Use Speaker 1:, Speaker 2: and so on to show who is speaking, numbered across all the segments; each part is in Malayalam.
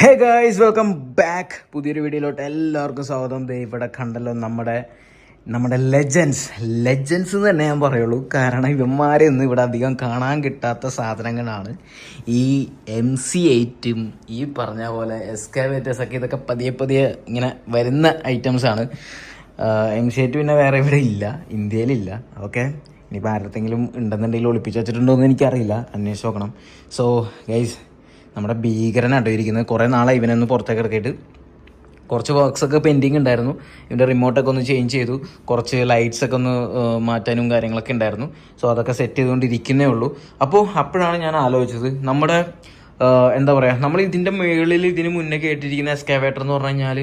Speaker 1: ഹേ ഗായ്സ് വെൽക്കം ബാക്ക് പുതിയൊരു വീഡിയോയിലോട്ട് എല്ലാവർക്കും സ്വാഗതം. ദേ ഇവിടെ കണ്ടല്ലോ നമ്മുടെ നമ്മുടെ ലെജൻസ് ലെജൻസ് എന്ന് തന്നെ ഞാൻ പറയുള്ളൂ. കാരണം ഇവന്മാരെ ഒന്നും ഇവിടെ അധികം കാണാൻ കിട്ടാത്ത സാധനങ്ങളാണ്. ഈ എം സി എയ്റ്റും ഈ പറഞ്ഞ പോലെ എസ്കാവേറ്റേഴ്സ് ഒക്കെ ഇതൊക്കെ പതിയെ പതിയെ ഇങ്ങനെ വരുന്ന ഐറ്റംസ് ആണ്. എം സി എയ്റ്റ് പിന്നെ വേറെ ഇവിടെ ഇല്ല. ഇന്ത്യയിലില്ല. ഓക്കെ ഇനിയിപ്പോൾ ആരുടെങ്കിലും ഉണ്ടെന്നുണ്ടെങ്കിൽ ഒളിപ്പിച്ച് വെച്ചിട്ടുണ്ടോ എന്ന് എനിക്കറിയില്ല. അന്വേഷിച്ച് നോക്കണം. സോ ഗൈസ് നമ്മുടെ ഭീകരനാട്ടോ ഇരിക്കുന്നത്. കുറേ നാളായി ഇവനൊന്ന് പുറത്തേക്ക് ഇറക്കിയിട്ട്. കുറച്ച് വർക്ക്സ് ഒക്കെ പെൻഡിങ് ഉണ്ടായിരുന്നു. ഇതിന്റെ റിമോട്ടൊക്കെ ഒന്ന് ചേഞ്ച് ചെയ്തു. കുറച്ച് ലൈറ്റ്സ് ഒക്കെ ഒന്ന് മാറ്റാനും കാര്യങ്ങളൊക്കെ ഉണ്ടായിരുന്നു. സോ അതൊക്കെ സെറ്റ് ചെയ്തുകൊണ്ടിരിക്കുന്നേ ഉള്ളൂ. അപ്പോൾ അപ്പോഴാണ് ഞാൻ ആലോചിച്ചത്. നമ്മുടെ എന്താ പറയുക നമ്മൾ ഇതിന്റെ മുകളിൽ ഇതിന് മുന്നേ കേട്ടിരിക്കുന്ന എസ്കാവേറ്റർ എന്ന് പറഞ്ഞു കഴിഞ്ഞാൽ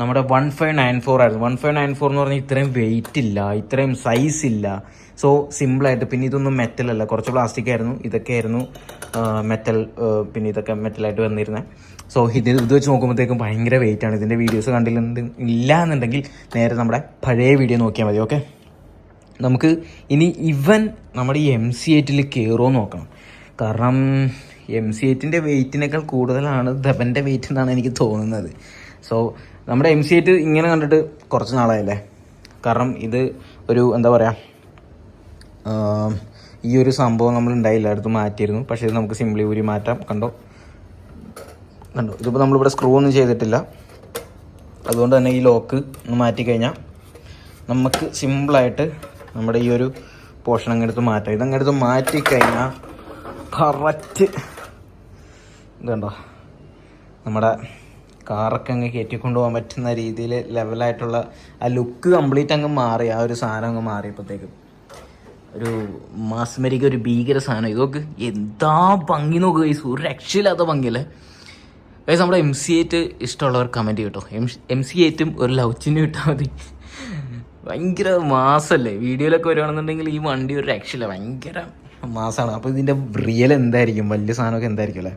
Speaker 1: നമ്മുടെ വൺ ഫൈവ് നയൻ ഫോർ ആയിരുന്നു. വൺ ഫൈവ് നയൻ ഫോർ എന്ന് പറഞ്ഞാൽ ഇത്രയും വെയിറ്റ് ഇല്ല ഇത്രയും സൈസ് ഇല്ല. സോ സിമ്പിളായിട്ട് പിന്നെ ഇതൊന്നും മെറ്റൽ അല്ല. കുറച്ച് പ്ലാസ്റ്റിക് ആയിരുന്നു. ഇതൊക്കെ ആയിരുന്നു മെറ്റൽ പിന്നെ ഇതൊക്കെ മെറ്റലായിട്ട് വന്നിരുന്നത് സോ ഇത് ഇത് വെച്ച് നോക്കുമ്പോഴത്തേക്കും ഭയങ്കര വെയിറ്റ് ആണ്. ഇതിന്റെ വീഡിയോസ് കണ്ടില്ലെന്ന് ഇല്ല എന്നുണ്ടെങ്കിൽ നേരെ നമ്മുടെ പഴയ വീഡിയോ നോക്കിയാൽ മതി ഓക്കെ നമുക്ക് ഇനി ഇവൻ നമ്മുടെ ഈ എം സി എയ്റ്റിൽ കയറുമോ നോക്കണം. കാരണം എം സി എയ്റ്റിന്റെ വെയിറ്റിനേക്കാൾ കൂടുതലാണ് ധബന്റെ വെയിറ്റ് എന്നാണ് എനിക്ക് തോന്നുന്നത്. സോ നമ്മുടെ എം സി എറ്റ് ഇങ്ങനെ കണ്ടിട്ട് കുറച്ച് നാളായല്ലേ? കാരണം ഇത് ഒരു എന്താ പറയുക ഈ ഒരു സംഭവം നമ്മൾ ഉണ്ടായില്ല. അടുത്ത് മാറ്റിയിരുന്നു. പക്ഷേ ഇത് നമുക്ക് സിംപ്ലി ഊരി മാറ്റാം. കണ്ടോ? കണ്ടോ? ഇതിപ്പോൾ നമ്മളിവിടെ സ്ക്രൂ ഒന്നും ചെയ്തിട്ടില്ല. അതുകൊണ്ട് തന്നെ ഈ ലോക്ക് ഒന്ന് മാറ്റി കഴിഞ്ഞാൽ നമുക്ക് സിമ്പിളായിട്ട് നമ്മുടെ ഈ ഒരു പോർഷൻ അങ്ങെടുത്ത് മാറ്റാം. ഇതങ്ങെടുത്ത് മാറ്റി കഴിഞ്ഞാൽ കറക്റ്റ് ഇതുണ്ടോ നമ്മുടെ കാറൊക്കെ അങ്ങ് കയറ്റിക്കൊണ്ട് പോകാൻ പറ്റുന്ന രീതിയിൽ ലെവലായിട്ടുള്ള ആ ലുക്ക് കംപ്ലീറ്റ് അങ്ങ് മാറി ആ ഒരു സാധനം അങ്ങ് മാറിയപ്പോഴത്തേക്കും ഒരു മാസ്മരിക ഒരു ഭീകര സാധനം. ഇതൊക്കെ എന്താ ഭംഗി നോക്കുക ഈ ഒരു രക്ഷയില്ലാത്ത ഭംഗിയല്ലേ? ഗൈസ് നമ്മുടെ എം സി എയ്റ്റ് ഇഷ്ടമുള്ളവർ കമന്റ് കേട്ടോ. എം എം സി എയ്റ്റും ഒരു ലവ് ഇട്ടാൽ മതി. ഭയങ്കര മാസമല്ലേ വീഡിയോയിലൊക്കെ വരുവാണെന്നുണ്ടെങ്കിൽ ഈ വണ്ടി ഒരു രക്ഷയില്ല. ഭയങ്കര മാസമാണ് അപ്പോൾ ഇതിന്റെ റിയൽ എന്തായിരിക്കും? വലിയ സാധനമൊക്കെ എന്തായിരിക്കും അല്ലേ?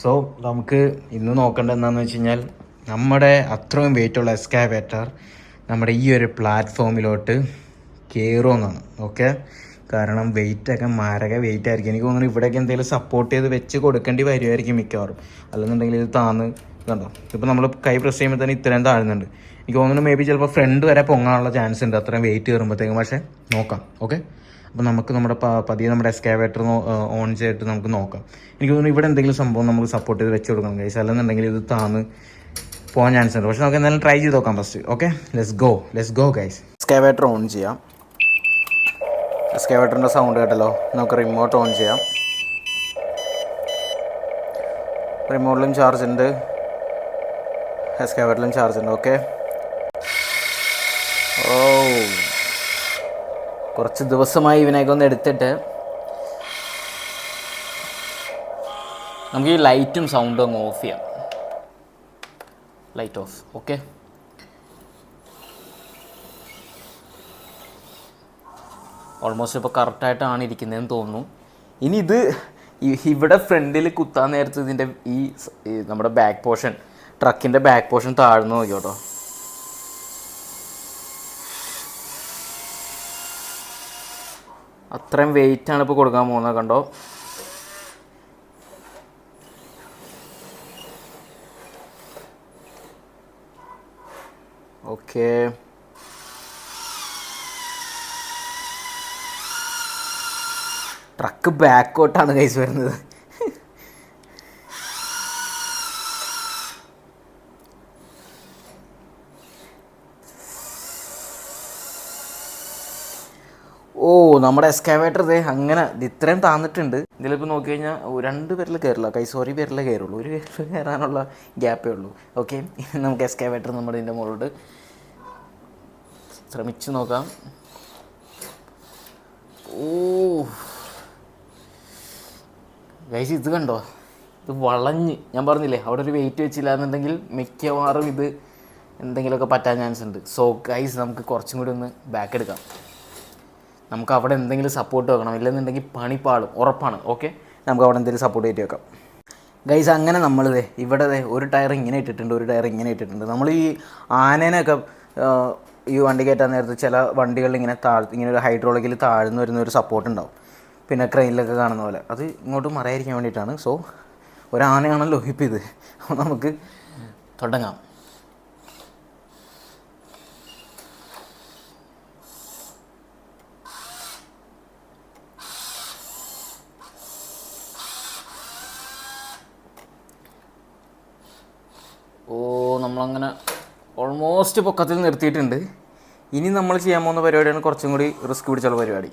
Speaker 1: സോ നമുക്ക് ഇന്ന് നോക്കേണ്ടത് എന്താണെന്ന് വെച്ച് കഴിഞ്ഞാൽ നമ്മുടെ അത്രയും വെയിറ്റുള്ള എസ്കാവേറ്റർ നമ്മുടെ ഈ ഒരു പ്ലാറ്റ്ഫോമിലോട്ട് കയറുമെന്നാണ് ഓക്കെ കാരണം വെയിറ്റ് ഒക്കെ മാരക വെയിറ്റ് ആയിരിക്കും. എനിക്ക് തോന്നുന്നു ഇവിടെയൊക്കെ എന്തെങ്കിലും സപ്പോർട്ട് ചെയ്ത് വെച്ച് കൊടുക്കേണ്ടി വരുമായിരിക്കും മിക്കവാറും. അല്ലെന്നുണ്ടെങ്കിൽ ഇത് താന്ന് കണ്ടോ? ഇപ്പോൾ നമ്മൾ കൈ പ്രസ് ചെയ്യുമ്പോൾ തന്നെ ഇത്രയും താഴുന്നുണ്ട്. എനിക്ക് തോന്നുന്നു മേ ബി ചിലപ്പോൾ ഫ്രണ്ട് വരെ പൊങ്ങാനുള്ള ചാൻസ് ഉണ്ട്. അത്രയും വെയിറ്റ് കയറുമ്പോഴത്തേക്കും പക്ഷേ നോക്കാം. ഓക്കെ അപ്പോൾ നമുക്ക് നമ്മുടെ പതിയെ നമ്മുടെ എസ്കാവേറ്റർ ഓൺ ചെയ്തിട്ട് നമുക്ക് നോക്കാം. എനിക്ക് തോന്നുന്നു ഇവിടെ എന്തെങ്കിലും സംഭവം നമുക്ക് സപ്പോർട്ട് ചെയ്ത് വെച്ച് കൊടുക്കണം കഴിച്ചാൽ അല്ലെന്നുണ്ടെങ്കിൽ ഇത് താന്ന് പോകാൻ ചാൻസ് ഉണ്ട്. പക്ഷെ നമുക്ക് എന്തായാലും ട്രൈ ചെയ്ത് നോക്കാം first okay let's go let's go guys excavator on ചെയ്യാം. എസ്കാവേറ്ററിന്റെ സൗണ്ട് കേട്ടല്ലോ. നമുക്ക് റിമോട്ട് ഓൺ ചെയ്യാം. റിമോട്ടിലും ചാർജ് ഉണ്ട്. എസ്കാവേറ്ററിലും ചാർജ് ഉണ്ട്. ഓക്കെ കുറച്ച് ദിവസമായി ഇവനെയൊക്കെ ഒന്ന് എടുത്തിട്ട് നമുക്ക് ഈ ലൈറ്റും സൗണ്ടും അങ്ങ് ഓഫ് ചെയ്യാം. ലൈറ്റ് ഓഫ് ഓക്കെ ഓൾമോസ്റ്റ് ഇപ്പോൾ കറക്റ്റായിട്ടാണ് ഇരിക്കുന്നതെന്ന് തോന്നുന്നു. ഇനി ഇത് ഇവിടെ ഫ്രണ്ടിൽ കുത്താൻ നേരത്ത് ഇതിന്റെ ഈ നമ്മുടെ ബാക്ക് പോർഷൻ ട്രക്കിന്റെ ബാക്ക് പോർഷൻ താഴ്ന്നു നോക്കിയോട്ടോ. അത്രയും വെയിറ്റ് ആണ് ഇപ്പോൾ കൊടുക്കാൻ പോകുന്നത് കണ്ടോ? ഓക്കെ. ട്രക്ക് ബാക്കോട്ടാണ് കൈസ് വരുന്നത് ഓ നമ്മുടെ എസ്കാവേറ്റർ ഇതേ അങ്ങനെ ഇത്രയും താന്നിട്ടുണ്ട്. ഇതിലിപ്പോൾ നോക്കി കഴിഞ്ഞാൽ രണ്ട് പേരിൽ കയറില്ല കൈ സോറി പേരിലേ കയറുള്ളൂ ഒരു പേരിൽ കയറാനുള്ള ഗ്യാപ്പേ ഉള്ളൂ. ഓക്കെ നമുക്ക് എസ്കാവേറ്റർ നമ്മുടെ ഇതിന്റെ മുകളിലോട്ട് ശ്രമിച്ചു നോക്കാം. ഓ ഗൈസ് ഇത് കണ്ടോ? ഇത് വളഞ്ഞ്. ഞാൻ പറഞ്ഞില്ലേ അവിടെ ഒരു വെയിറ്റ് വെച്ചില്ല എന്നുണ്ടെങ്കിൽ മിക്കവാറും ഇത് എന്തെങ്കിലുമൊക്കെ പറ്റാൻ ചാൻസ് ഉണ്ട്. സോ ഗൈസ് നമുക്ക് കുറച്ചും കൂടി ഒന്ന് ബാക്ക് എടുക്കാം. നമുക്ക് അവിടെ എന്തെങ്കിലും സപ്പോർട്ട് വെക്കണം. ഇല്ലെന്നുണ്ടെങ്കിൽ പണിപ്പാളും പാളും. ഉറപ്പാണ്. ഓക്കെ നമുക്ക് അവിടെ എന്തെങ്കിലും സപ്പോർട്ട് ചെയ്ത് വെക്കാം. ഗൈസ് അങ്ങനെ നമ്മൾ ദേ ഇവിടെ ഒരു ടയർ ഇങ്ങനെ ഇട്ടിട്ടുണ്ട് ഒരു ടയർ ഇങ്ങനെ ഇട്ടിട്ടുണ്ട്. നമ്മൾ ഈ ആനേനെയൊക്കെ ഈ വണ്ടി കയറ്റാൻ നേരത്ത് ചില വണ്ടികളിൽ ഇങ്ങനെ താഴ് ഇങ്ങനെ ഒരു ഹൈഡ്രോളിക്കിൽ താഴ്ന്നു വരുന്ന ഒരു സപ്പോർട്ട് ഉണ്ടാവും. പിന്നെ ക്രെയിനിലൊക്കെ കാണുന്ന പോലെ. അത് ഇങ്ങോട്ട് മറയായിരിക്കാൻ വേണ്ടിയിട്ടാണ്. സോ ഒരാനയാണല്ലോ ഹിപ്പ് ഇത്. അപ്പോൾ നമുക്ക് തുടങ്ങാം. ഓ നമ്മളങ്ങനെ ഓൾമോസ്റ്റ് പൊക്കത്തിൽ നിർത്തിയിട്ടുണ്ട്. ഇനി നമ്മൾ ചെയ്യാൻ പോകുന്ന പരിപാടിയാണ് കുറച്ചും കൂടി റിസ്ക് പിടിച്ചുള്ള പരിപാടി.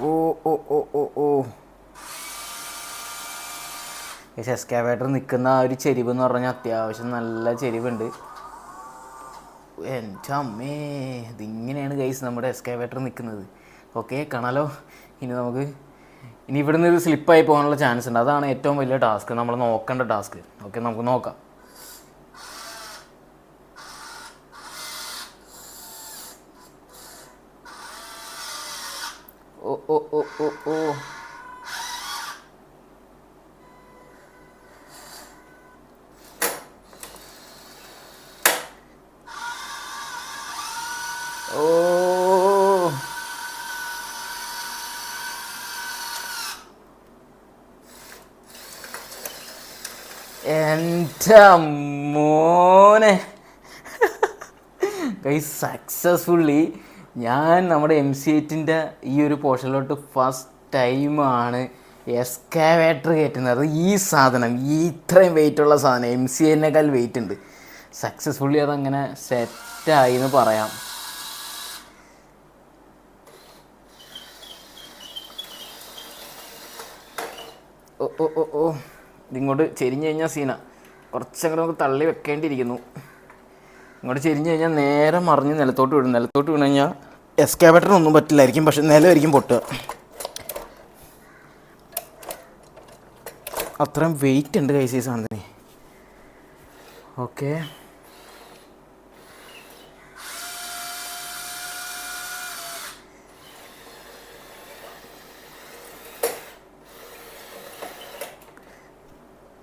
Speaker 1: ഓ ഓ ഓ ഓ ഓ. എസ്കാവേറ്റർ നിൽക്കുന്ന ആ ഒരു ചെരിവ് എന്ന് പറഞ്ഞാൽ അത്യാവശ്യം നല്ല ചെരിവുണ്ട്. എന്റെ അമ്മേ ഇതിങ്ങനെയാണ് ഗൈസ് നമ്മുടെ എക്സ്കാവേറ്റർ നിൽക്കുന്നത് ഓക്കെ കാണാലോ? ഇനി നമുക്ക് ഇനി ഇവിടുന്ന് ഇത് സ്ലിപ്പായി പോകാനുള്ള ചാൻസ് ഉണ്ട്. അതാണ് ഏറ്റവും വലിയ ടാസ്ക് നമ്മൾ നോക്കേണ്ട ടാസ്ക് ഓക്കെ നമുക്ക് നോക്കാം ഓ ഓ ഓ ഓ ഓ ഓ. എന്റെ മോനെ. സക്സസ്ഫുള്ളി ഞാൻ നമ്മുടെ എം സി എറ്റിന്റെ ഈ ഒരു പോർഷനിലോട്ട് ഫസ്റ്റ് ടൈമാണ് എസ്കാവേറ്റർ കയറ്റുന്നത്. ഈ സാധനം ഈ ഇത്രയും ഉള്ള സാധനം എം സി എന്നേക്കാൾ വെയിറ്റ് ഉണ്ട്. സക്സസ്ഫുള്ളി അതങ്ങനെ സെറ്റായി എന്ന് പറയാം. ഓ ഓ ഓ ഇതിങ്ങോട്ട് ചെരിഞ്ഞു കഴിഞ്ഞാൽ സീന. കുറച്ചങ്ങോട്ട് നമുക്ക് തള്ളി വെക്കേണ്ടിയിരിക്കുന്നു. ഇങ്ങോട്ട് ചെരിഞ്ഞു കഴിഞ്ഞാൽ നേരെ മറിഞ്ഞ് നിലത്തോട്ട് വീഴും നിലത്തോട്ട് വീണ് കഴിഞ്ഞാൽ എസ്കാബേറ്ററിനൊന്നും പറ്റില്ലായിരിക്കും. പക്ഷെ നിലമായിരിക്കും പൊട്ടുക. അത്രയും വെയിറ്റ് ഉണ്ട് കൈ സൈസ് സാധനത്തിന്. ഓക്കെ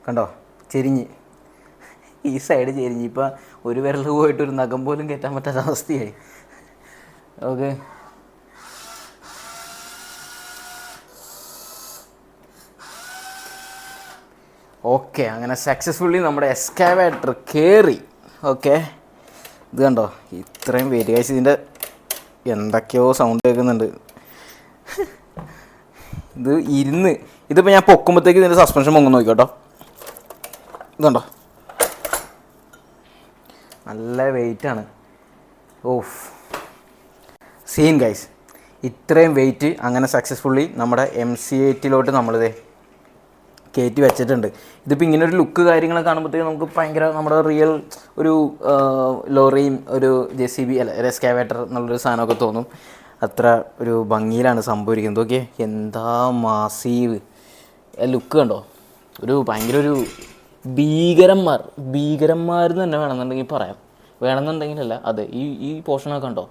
Speaker 1: കണ്ടോ? ചെരിഞ്ഞ്. ഈ സൈഡ് ചെരിഞ്ഞ്. ഇപ്പം ഒരു വിരൽ പോയിട്ട് ഒരു നഖം പോലും കയറ്റാൻ പറ്റാത്ത അവസ്ഥയായി. ഓക്കെ. ഓക്കെ അങ്ങനെ സക്സസ്ഫുള്ളി നമ്മുടെ എസ്കാവേറ്റർ കയറി ഓക്കെ. ഇത് കണ്ടോ? ഇത്രയും വേരിയാഴ്ച ഇതിന്റെ എന്തൊക്കെയോ സൗണ്ട് കേൾക്കുന്നുണ്ട്. ഇത് ഇരുന്ന്. ഇതിപ്പോൾ ഞാൻ പൊക്കുമ്പോഴത്തേക്ക് ഇതിന്റെ സസ്പെൻഷൻ പൊങ്ങുന്നു നോക്കിക്കോട്ടോ. ഇതുണ്ടോ? നല്ല വെയിറ്റാണ് ഓഫ് സീൻ ഗൈസ് ഇത്രയും വെയിറ്റ് അങ്ങനെ സക്സസ്ഫുള്ളി നമ്മുടെ എം സി എയ്റ്റിലോട്ട് നമ്മളിത് കയറ്റി വെച്ചിട്ടുണ്ട്. ഇതിപ്പോൾ ഇങ്ങനെ ഒരു ലുക്ക് കാര്യങ്ങളൊക്കെ കാണുമ്പോഴത്തേക്ക് നമുക്ക് ഭയങ്കര നമ്മുടെ റിയൽ ഒരു ലോറിയും ഒരു ജെ സി ബി അല്ല എസ്കാവേറ്റർ എന്നുള്ളൊരു സാധനമൊക്കെ തോന്നും. അത്ര ഒരു ഭംഗിയിലാണ് സംഭവിക്കുന്നത്. ഓക്കെ എന്താ മാസീവ് ലുക്ക് കണ്ടോ? ഒരു ഭയങ്കര ഒരു ഭീകരന്മാർ ഭീകരന്മാരെന്ന് തന്നെ വേണമെന്നുണ്ടെങ്കിൽ പറയാം. വേണമെന്നുണ്ടെങ്കിലല്ല അതെ ഈ ഈ പോർഷനൊക്കെ ഉണ്ടോ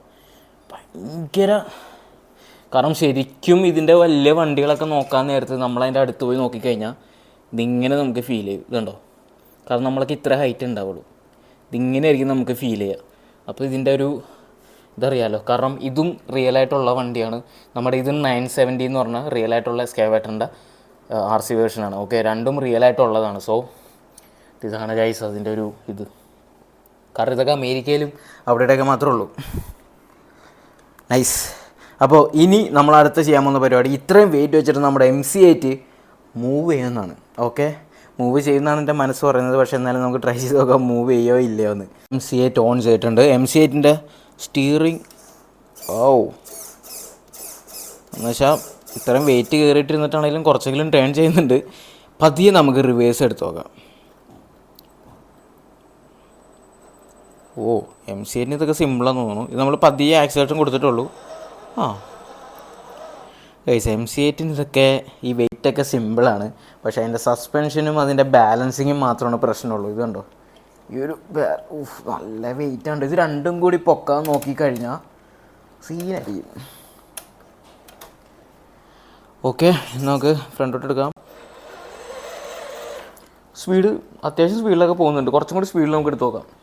Speaker 1: ഭയങ്കര കാരണം ശരിക്കും ഇതിന്റെ വലിയ വണ്ടികളൊക്കെ നോക്കാൻ നേരത്ത് നമ്മളതിന്റെ അടുത്ത് പോയി നോക്കിക്കഴിഞ്ഞാൽ ഇതിങ്ങനെ നമുക്ക് ഫീൽ ചെയ്യും. ഇതുണ്ടോ? കാരണം നമ്മളൊക്കെ ഇത്ര ഹൈറ്റ് ഉണ്ടാവുള്ളൂ. ഇതിങ്ങനെ ആയിരിക്കും നമുക്ക് ഫീൽ ചെയ്യുക. അപ്പോൾ ഇതിന്റെ ഒരു ഇതറിയാലോ? കാരണം ഇതും റിയൽ ആയിട്ടുള്ള വണ്ടിയാണ്. നമ്മുടെ ഇത് നയൻ സെവന്റി എന്ന് പറഞ്ഞാൽ റിയൽ ആയിട്ടുള്ള സ്കാവേറ്ററിന്റെ ആർ സി വേർഷനാണ് ഓക്കെ രണ്ടും റിയൽ ആയിട്ടുള്ളതാണ്. സോ ഇതാണ് ഗൈസ് അതിന്റെ ഒരു ഇത്. കാരണം ഇതൊക്കെ അമേരിക്കയിലും അവിടെയൊക്കെ മാത്രമേ ഉള്ളൂ. നൈസ് അപ്പോൾ ഇനി നമ്മൾ അടുത്ത ചെയ്യാൻ പോകുന്ന പരിപാടി ഇത്രയും വെയിറ്റ് വെച്ചിട്ട് നമ്മുടെ എം സി ഐറ്റ് മൂവ് ചെയ്യുന്നതാണ്. ഓക്കെ മൂവ് ചെയ്യുന്നതാണ് എന്റെ മനസ്സ് പറയുന്നത്. പക്ഷേ എന്നാലും നമുക്ക് ട്രൈ ചെയ്ത് നോക്കാം മൂവ് ചെയ്യോ ഇല്ലയോ എന്ന്. എം സി എയ്റ്റ് ഓൺ ചെയ്തിട്ടുണ്ട്. എം സി എയ്റ്റിന്റെ സ്റ്റീറിങ് ഓ എന്നുവെച്ചാൽ ഇത്രയും വെയിറ്റ് കയറിയിട്ടിരുന്നിട്ടാണെങ്കിലും കുറച്ചെങ്കിലും ടേൺ ചെയ്യുന്നുണ്ട്. പതിയെ നമുക്ക് റിവേഴ്സ് എടുത്ത് നോക്കാം. ഓ എം സി എന്നെ ഇതൊക്കെ സിമ്പിളാന്ന് തോന്നുന്നു. ഇത് നമ്മൾ പതിയെ ആക്സിലേറ്ററും കൊടുത്തിട്ടുള്ളൂ. ആ. ഗൈസ് എം സി എറ്റിന് ഇതൊക്കെ ഈ വെയിറ്റൊക്കെ സിമ്പിളാണ് പക്ഷേ അതിന്റെ സസ്പെൻഷനും അതിന്റെ ബാലൻസിങ്ങും മാത്രമാണ് പ്രശ്നമുള്ളൂ. ഇത് കണ്ടോ? ഈ ഒരു നല്ല വെയിറ്റ് ഉണ്ട് ഇത് രണ്ടും കൂടി പൊക്കാൻ നോക്കിക്കഴിഞ്ഞാൽ സീനായിരിക്കും ഓക്കെ നമുക്ക് ഫ്രണ്ടോട്ട് എടുക്കാം. സ്പീഡ് അത്യാവശ്യം സ്പീഡിലൊക്കെ പോകുന്നുണ്ട്. കുറച്ചും കൂടി സ്പീഡിൽ നമുക്ക് എടുത്ത് നോക്കാം.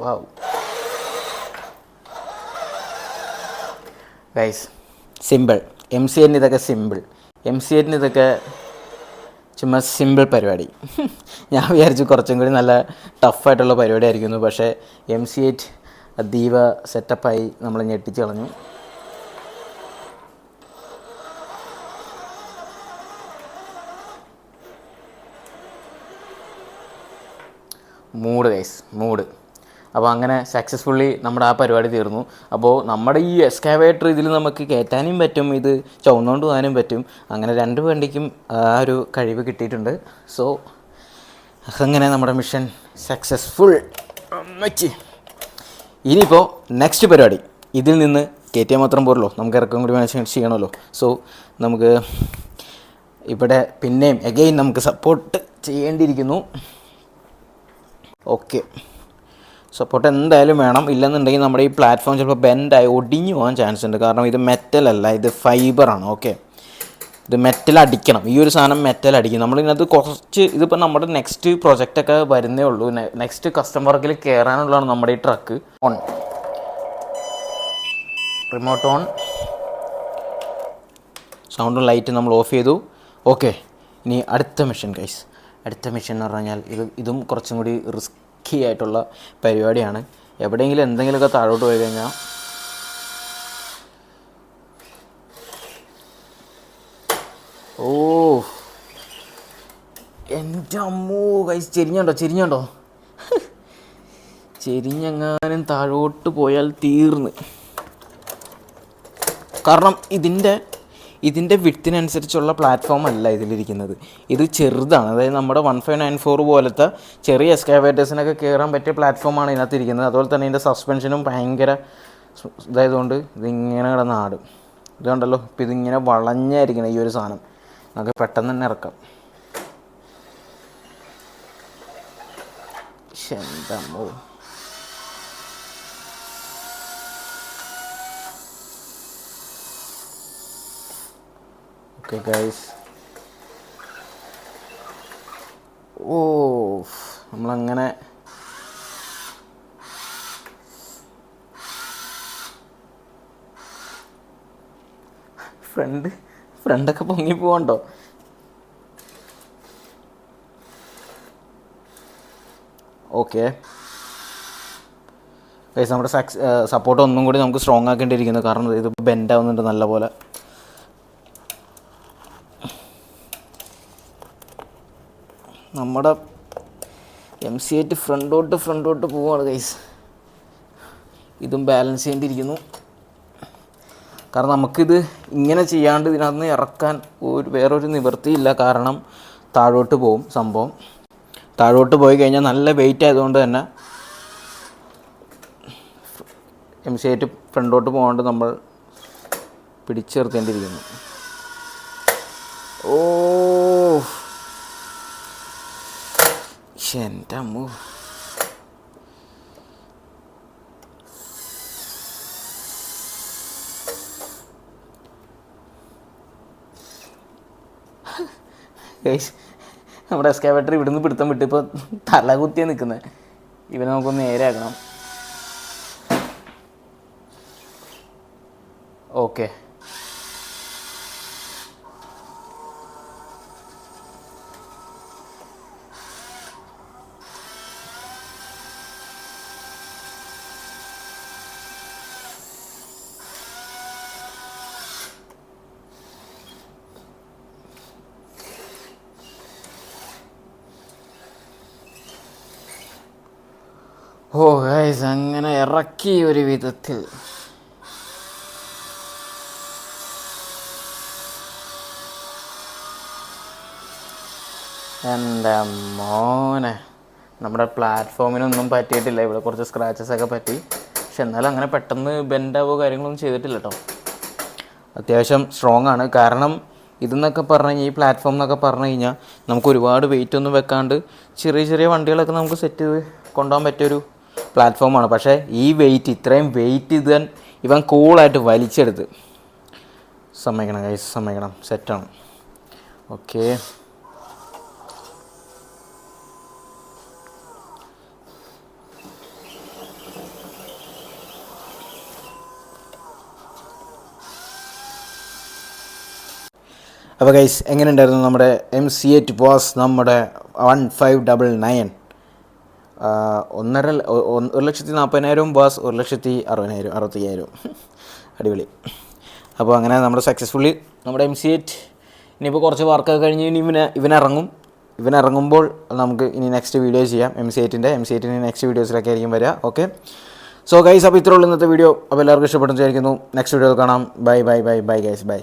Speaker 1: Wow guys simple M C എറ്റിന് ഇതൊക്കെ സിമ്പിൾ എം സി എറ്റിന് ഇതൊക്കെ ചുമ്മാ സിമ്പിൾ പരിപാടി. ഞാൻ വിചാരിച്ചു കുറച്ചും കൂടി നല്ല ടഫായിട്ടുള്ള പരിപാടി ആയിരിക്കുന്നു പക്ഷേ എം സി എറ്റ് അതീവ സെറ്റപ്പായി നമ്മൾ ഞെട്ടിച്ച് കളഞ്ഞു. മൂഡ് ഗൈസ് മൂഡ് അപ്പോൾ അങ്ങനെ സക്സസ്ഫുള്ളി നമ്മുടെ ആ പരിപാടി തീർന്നു. അപ്പോൾ നമ്മുടെ ഈ എസ്കാവേറ്റർ ഇതിൽ നമുക്ക് കയറ്റാനും പറ്റും ഇത് ചുവന്നുകൊണ്ട് പോകാനും പറ്റും. അങ്ങനെ രണ്ട് വണ്ടിക്കും ആ ഒരു കഴിവ് കിട്ടിയിട്ടുണ്ട്. സോ അങ്ങനെ നമ്മുടെ മിഷൻ സക്സസ്ഫുൾ മച്ചി ഇനിയിപ്പോൾ നെക്സ്റ്റ് പരിപാടി. ഇതിൽ നിന്ന് കയറ്റിയാൽ മാത്രം പോരല്ലോ. നമുക്ക് ഇറക്കം കൂടി മനസ്സിൽ ചെയ്യണമല്ലോ. സോ നമുക്ക് ഇവിടെ പിന്നെയും എഗെയിൻ നമുക്ക് സപ്പോർട്ട് ചെയ്യേണ്ടിയിരിക്കുന്നു. ഓക്കെ സപ്പോർട്ട് എന്തായാലും വേണം. ഇല്ലെന്നുണ്ടെങ്കിൽ നമ്മുടെ ഈ പ്ലാറ്റ്ഫോം ചിലപ്പോൾ ബെൻഡായി ഒടിഞ്ഞു പോകാൻ ചാൻസ് ഉണ്ട്. കാരണം ഇത് മെറ്റൽ അല്ല ഇത് ഫൈബറാണ് ഓക്കെ ഇത് മെറ്റൽ അടിക്കണം. ഈ ഒരു സാധനം മെറ്റൽ അടിക്കും. നമ്മളിതിനകത്ത് കുറച്ച് ഇതിപ്പോൾ നമ്മുടെ നെക്സ്റ്റ് പ്രൊജക്റ്റൊക്കെ വരുന്നേ ഉള്ളൂ. നെക്സ്റ്റ് കസ്റ്റമർക്കിൽ കയറാനുള്ളതാണ് നമ്മുടെ ഈ ട്രക്ക് ഓൺ റിമോട്ട് ഓൺ സൗണ്ടും ലൈറ്റും നമ്മൾ ഓഫ് ചെയ്തു. ഓക്കെ ഇനി അടുത്ത മെഷീൻ കൈസ് അടുത്ത മെഷീൻ എന്ന് പറഞ്ഞാൽ ഇത് ഇതും കുറച്ചും കൂടി റിസ്കി ആയിട്ടുള്ള പരിപാടിയാണ്. എവിടെയെങ്കിലും എന്തെങ്കിലുമൊക്കെ താഴോട്ട് പോയി കഴിഞ്ഞാൽ ഓ എന്റെ അമ്മോ കൈസ് ചെരിഞ്ഞുണ്ടോ ചെരിഞ്ഞുണ്ടോ? ചെരിഞ്ഞെങ്ങാനും താഴോട്ട് പോയാൽ തീർന്ന്. കാരണം ഇതിന്റെ ഇതിന്റെ വിട്ടിനനുസരിച്ചുള്ള പ്ലാറ്റ്ഫോം അല്ല ഇതിലിരിക്കുന്നത്. ഇത് ചെറുതാണ്. അതായത് നമ്മുടെ വൺ ഫൈവ് നയൻ ഫോർ പോലത്തെ ചെറിയ എസ്കാവേറ്റേഴ്സിനൊക്കെ കയറാൻ പറ്റിയ പ്ലാറ്റ്ഫോമാണ് ഇതിനകത്ത് ഇരിക്കുന്നത് അതുപോലെ തന്നെ ഇതിന്റെ സസ്പെൻഷനും ഭയങ്കര ഇതായതുകൊണ്ട് ഇതിങ്ങനെ കിടന്ന് ആടും. ഇതുകൊണ്ടല്ലോ ഇപ്പം ഇതിങ്ങനെ വളഞ്ഞായിരിക്കണം ഈ ഒരു സാധനം. നമുക്ക് പെട്ടെന്ന് തന്നെ ഇറക്കാം. ശരി എന്റെ ഓക്കെ ഗൈസ് ഓ നമ്മളങ്ങനെ ഫ്രണ്ട് ഫ്രണ്ടൊക്കെ പൊങ്ങി പോകണ്ടോ ഓക്കെ നമ്മുടെ സപ്പോർട്ട് ഒന്നും കൂടി നമുക്ക് സ്ട്രോങ് ആക്കേണ്ടിയിരിക്കുന്നു. കാരണം ഇത് ബെൻഡ് ആവുന്നുണ്ട് നല്ലപോലെ. നമ്മുടെ എം സി എറ്റ് ഫ്രണ്ടോട്ട് ഫ്രണ്ടോട്ട് പോവാണ് ഗൈസ് ഇതും ബാലൻസ് ചെയ്യേണ്ടിയിരിക്കുന്നു. കാരണം നമുക്കിത് ഇങ്ങനെ ചെയ്യാണ്ട് ഇതിനകത്ത് ഇറക്കാൻ ഒരു വേറൊരു നിവൃത്തിയില്ല. കാരണം താഴോട്ട് പോവും സംഭവം. താഴോട്ട് പോയി കഴിഞ്ഞാൽ നല്ല വെയിറ്റ് ആയതുകൊണ്ട് തന്നെ എം സി ആയിട്ട് ഫ്രണ്ടോട്ട് പോകാണ്ട് നമ്മൾ പിടിച്ചു നിർത്തേണ്ടിയിരിക്കുന്നു ഓ ശ്ശെ, എന്റെ അമ്മോ നമ്മുടെ എസ്കാവേറ്റർ ഇവിടുന്ന് പിടുത്തം വിട്ട് ഇപ്പോൾ തല കുത്തിയാണ് നിൽക്കുന്നത് ഇവനെ നമുക്കൊന്ന് നേരെയാക്കണം ഓക്കെ ഓ ഗൈസ് അങ്ങനെ ഇറക്കി ഒരു വിധത്തിൽ. എന്റെ മോനെ നമ്മുടെ പ്ലാറ്റ്ഫോമിനൊന്നും പറ്റിയിട്ടില്ല. ഇവിടെ കുറച്ച് സ്ക്രാച്ചസ് ഒക്കെ പറ്റി. പക്ഷെ എന്നാലും അങ്ങനെ പെട്ടെന്ന് ബെൻഡാവോ കാര്യങ്ങളൊന്നും ചെയ്തിട്ടില്ല കേട്ടോ അത്യാവശ്യം സ്ട്രോങ് ആണ്. കാരണം ഇതെന്നൊക്കെ പറഞ്ഞു കഴിഞ്ഞാൽ ഈ പ്ലാറ്റ്ഫോം എന്നൊക്കെ പറഞ്ഞു കഴിഞ്ഞാൽ നമുക്ക് ഒരുപാട് വെയിറ്റ് ഒന്നും വെക്കാണ്ട് ചെറിയ ചെറിയ വണ്ടികളൊക്കെ നമുക്ക് സെറ്റ് കൊണ്ടുപോകാൻ പറ്റിയൊരു പ്ലാറ്റ്ഫോമാണ് പക്ഷേ ഈ വെയിറ്റ് ഇത്രയും വെയിറ്റ് ഇതൻ ഇവൻ കൂളായിട്ട് വലിച്ചെടുത്ത്. സമ്മതിക്കണം കൈ സമ്മതിക്കണം. സെറ്റാണ് ഓക്കെ അപ്പോൾ ഗൈസ് എങ്ങനെയുണ്ടായിരുന്നു നമ്മുടെ എം സി എറ്റ് ബോസ് നമ്മുടെ വൺ ഫൈവ് ഡബിൾ നയൻ ഒന്നര ഒരു ലക്ഷത്തി നാൽപ്പതിനായിരവും ബോസ് ഒരു ലക്ഷത്തി അറുപതിനായിരം അറുപത്തയ്യായിരം അടിപൊളി. അപ്പോൾ അങ്ങനെ നമ്മുടെ സക്സസ്ഫുള്ളി നമ്മുടെ എം സി എറ്റ് ഇനിയിപ്പോൾ കുറച്ച് വർക്കൊക്കെ കഴിഞ്ഞ് ഇനി ഇവനെ ഇവനിറങ്ങും. ഇവനിറങ്ങുമ്പോൾ നമുക്ക് ഇനി നെക്സ്റ്റ് വീഡിയോ ചെയ്യാം. എം സി എറ്റിന്റെ എം സി എറ്റിന്റെ നെക്സ്റ്റ് വീഡിയോസിലൊക്കെ ആയിരിക്കും വരിക. ഓക്കെ സോ ഗൈസ് അപ്പോൾ ഇത്രയുള്ള ഇന്നത്തെ വീഡിയോ അപ്പോൾ എല്ലാവർക്കും ഇഷ്ടപ്പെട്ടെന്ന് വിചാരിക്കുന്നു. നെക്സ്റ്റ് വീഡിയോ കാണാം. Bye bye bye bye guys bye